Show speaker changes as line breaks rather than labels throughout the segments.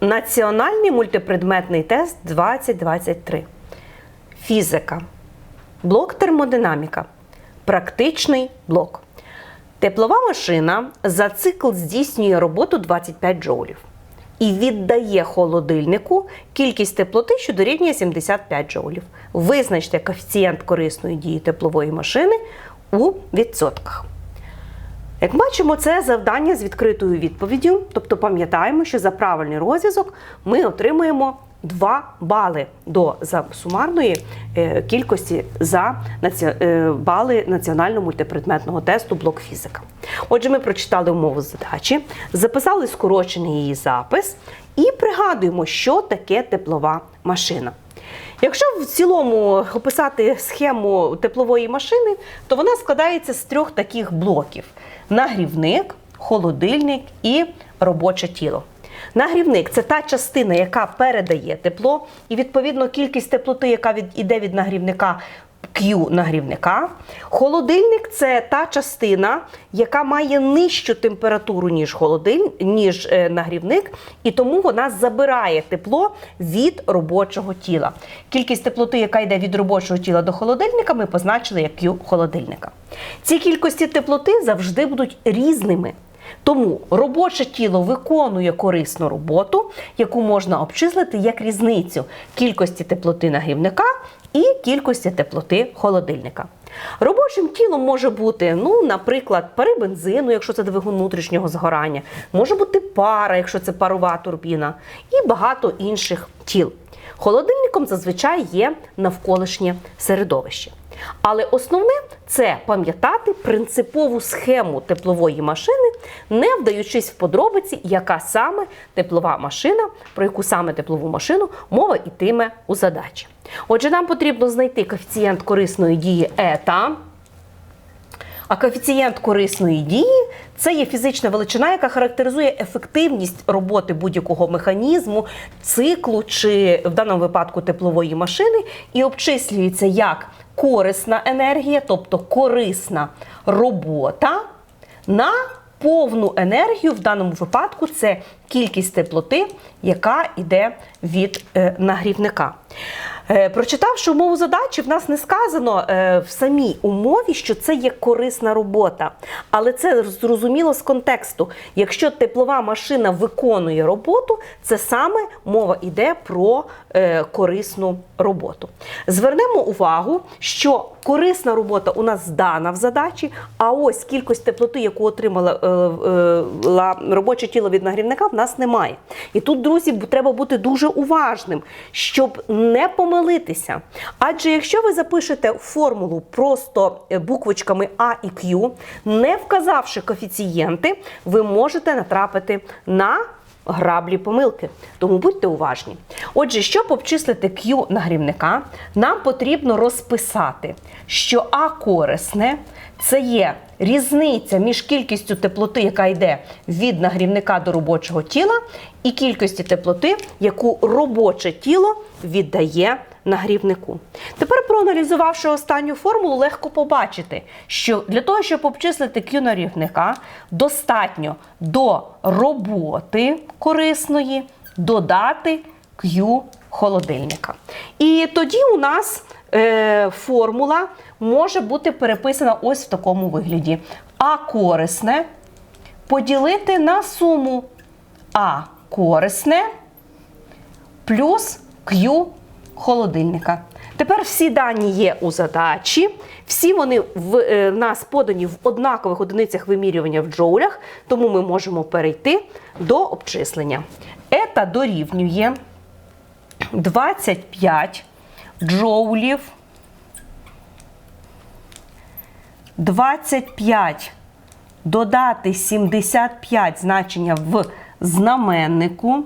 Національний мультипредметний тест 2023. Фізика. Блок термодинаміка. Практичний блок. Теплова машина за цикл здійснює роботу 25 джоулів і віддає холодильнику кількість теплоти, що дорівнює 75 джоулів. Визначте коефіцієнт корисної дії теплової машини у відсотках. Як бачимо, це завдання з відкритою відповіддю, тобто пам'ятаємо, що за правильний розв'язок ми отримуємо 2 бали до за сумарної е, кількості за е, бали національного мультипредметного тесту блок фізика. Отже, ми прочитали умову задачі, записали скорочений її запис і пригадуємо, що таке теплова машина. Якщо в цілому описати схему теплової машини, то вона складається з трьох таких блоків: нагрівник, холодильник і робоче тіло. Нагрівник це та частина, яка передає тепло, і відповідно кількість теплоти, яка від, іде від нагрівника. Q нагрівника. Холодильник це та частина, яка має нижчу температуру, ніж холодиль, ніж е, нагрівник, і тому вона забирає тепло від робочого тіла. Кількість теплоти, яка йде від робочого тіла до холодильника, ми позначили як Q холодильника. Ці кількості теплоти завжди будуть різними. Тому робоче тіло виконує корисну роботу, яку можна обчислити як різницю кількості теплоти нагрівника і кількості теплоти холодильника. Робочим тілом може бути, ну, наприклад, пари бензину, якщо це двигун внутрішнього згорання, може бути пара, якщо це парова турбіна, і багато інших тіл. Холодильником зазвичай є навколишнє середовище. Але основне це пам'ятати принципову схему теплової машини, не вдаючись в подробиці, яка саме теплова машина, про яку саме теплову машину мова йтиме у задачі. Отже, нам потрібно знайти коефіцієнт корисної дії ета. А коефіцієнт корисної дії це є фізична величина, яка характеризує ефективність роботи будь-якого механізму, циклу чи в даному випадку теплової машини, і обчислюється як корисна енергія, тобто корисна робота на повну енергію, в даному випадку це кількість теплоти, яка йде від е, нагрівника. Е, Прочитавши умову задачі, в нас не сказано е, в самій умові, що це є корисна робота. Але це зрозуміло з контексту. Якщо теплова машина виконує роботу, це саме мова йде про е, корисну роботу. Звернемо увагу, що корисна робота у нас здана в задачі, а ось кількість теплоти, яку отримала ла- робоче тіло від нагрівника, в нас немає. І тут, друзі, треба бути дуже уважним, щоб не помилитися. Адже якщо ви запишете формулу просто е, буквочками А і Q, не вказавши коефіцієнти, ви можете натрапити на граблі помилки. Тому будьте уважні. Отже, щоб обчислити Q нагрівника, нам потрібно розписати, що А корисне це є різниця між кількістю теплоти, яка йде від нагрівника до робочого тіла, і кількості теплоти, яку робоче тіло віддає нагрівнику. Тепер, проаналізувавши останню формулу, легко побачити, що для того, щоб обчислити Q нагрівника, достатньо до роботи корисної додати Q холодильника. І тоді у нас е, формула може бути переписана ось в такому вигляді: А корисне поділити на суму А корисне плюс Q холодильника. Тепер всі дані є у задачі, всі вони в е, нас подані в однакових одиницях вимірювання в джоулях, тому ми можемо перейти до обчислення. Ета дорівнює 25 джоулів. 25 додати 75 значення в знаменнику.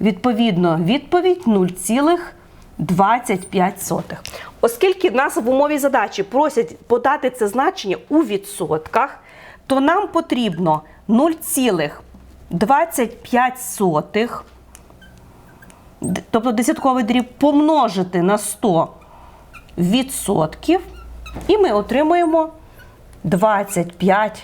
Відповідно, відповідь 0,25. Оскільки нас в умові задачі просять подати це значення у відсотках, то нам потрібно 0,25, тобто десятковий дріб, помножити на 100 відсотків, і ми отримуємо 25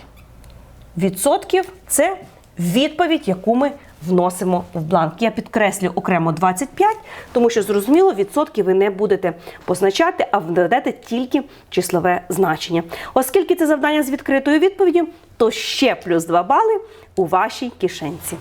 відсотків. Це відповідь, яку ми вносимо в бланк. Я підкреслю окремо 25, тому що зрозуміло, відсотки ви не будете позначати, а введете тільки числове значення. Оскільки це завдання з відкритою відповіддю, то ще плюс 2 бали у вашій кишенці.